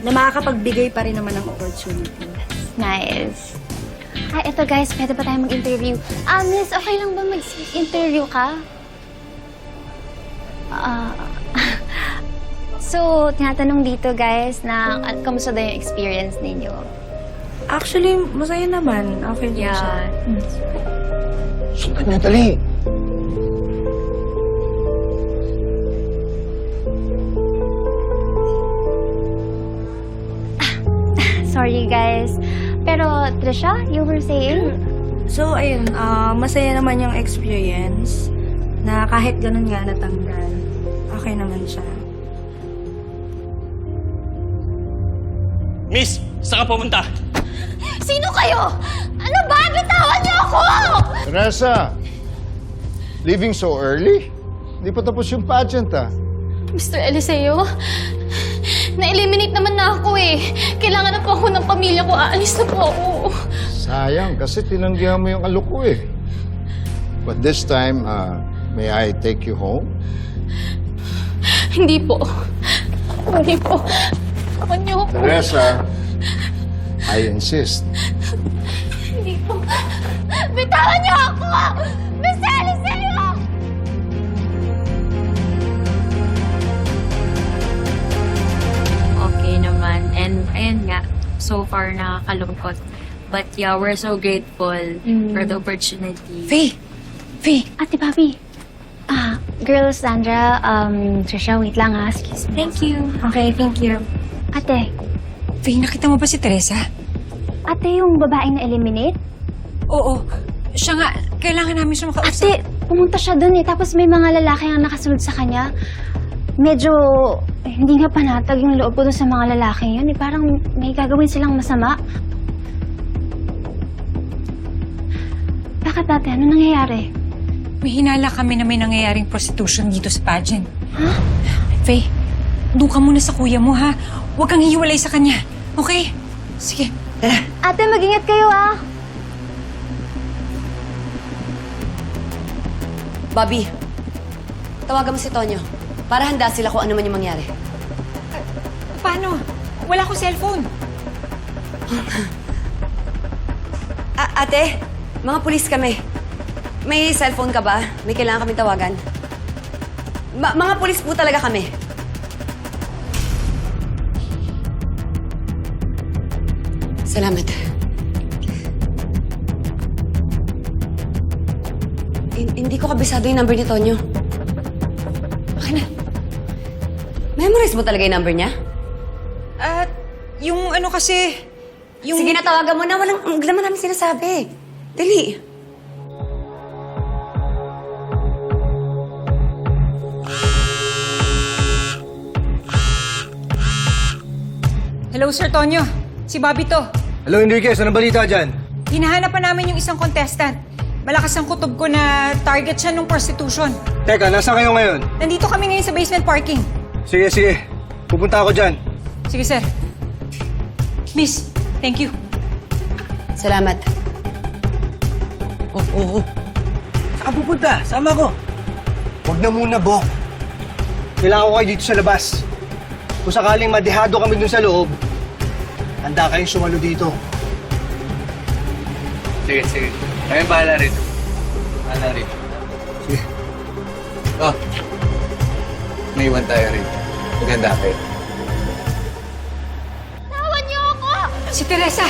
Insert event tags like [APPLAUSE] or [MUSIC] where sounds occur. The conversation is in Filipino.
na makakapagbigay pa rin naman ng opportunity. Nice. Ay, eto guys, pwede pa tayo mag-interview. Ah, miss, okay lang ba mag-interview ka? Ah, [LAUGHS] so, tinatanong dito guys na at kamusta daw yung experience ninyo? Actually, masaya naman. Okay din siya. Sundan niya, dali. Sorry guys. Pero, Trisha, you were saying? So, ayun, ah, masaya naman yung experience na kahit ganun nga natanggal, okay naman siya. Miss, saan ka pumunta? Sino kayo? Ano ba? Bitawan niyo ako! Teresa, leaving so early? Hindi pa tapos yung pageant, ah. Mr. Eliseo, na-eliminate naman na ako eh. Kailangan na po ako ng pamilya ko. Aalis na po ako. Sayang, kasi tinanggihan mo yung alok ko, eh. But this time, uh, may I take you home? Hindi po. Hindi po. Ako niyo po. Teresa, I insist. Hindi po. Bitawan niyo ako! And ayun nga, so far nakakalungkot. But yeah, we're so grateful for the opportunity. Faye! Faye! Ate Papi! Ah, girl Sandra, um, Trisha, wait lang ah. Excuse me. Thank you. Okay, thank you. Ate, Faye, nakita mo ba si Teresa? ate yung babaeng na-eliminate? Oo. Siya nga, kailangan namin siya makausap. Ate, pumunta siya dun eh. Tapos may mga lalaki ang nakasunod sa kanya. Medyo, eh, hindi nga panatag yung loob ko dun sa mga lalaki yun. Eh, parang may gagawin silang masama. Bakit ate? Ano nangyayari? May hinala kami na may nangyayaring prostitution dito sa pageant. Ha? Faye, doon ka muna sa kuya mo, ha? Huwag kang hiwalay sa kanya. Okay? Sige. Ate, mag-ingat kayo ah. Bobby, tawagan mo si Tonyo para handa sila kung ano man yung mangyari. Paano? Wala akong cellphone. A- ate, mga pulis kami. May cellphone ka ba? May kailangan kaming tawagan? Ma- mga pulis po talaga kami. Salamat. Hin- hindi ko kabisado yung number ni Tonyo. Okay na. Memorize mo talaga yung number niya? At yung ano kasi... Yung... Sige na, tawagan mo na. Walang, ang naman namin sinasabi. Dali. Hello, Sir Tonyo. Si Bobby to. Hello, Enriquez. Anong balita dyan? Hinahanap pa namin yung isang contestant. Malakas ang kutob ko na target siya ng prostitution. Teka, nasa kayo ngayon? Nandito kami ngayon sa basement parking. Sige, sige. Pupunta ako dyan. Sige, sir. Miss, thank you. Salamat. Oh, oh, oh. Saan pupunta? Sama ko. Huwag na muna, Bok. Kailangan ko kayo dito sa labas. Kung sakaling madehado kami dun sa loob, handa kayong sumalo dito. Sige, sige. Kami bahala rin. Bahala rin. Sige. Oh. May iwan tayo rin. Maganda kayo. Tawan niyo ako! Si Teresa!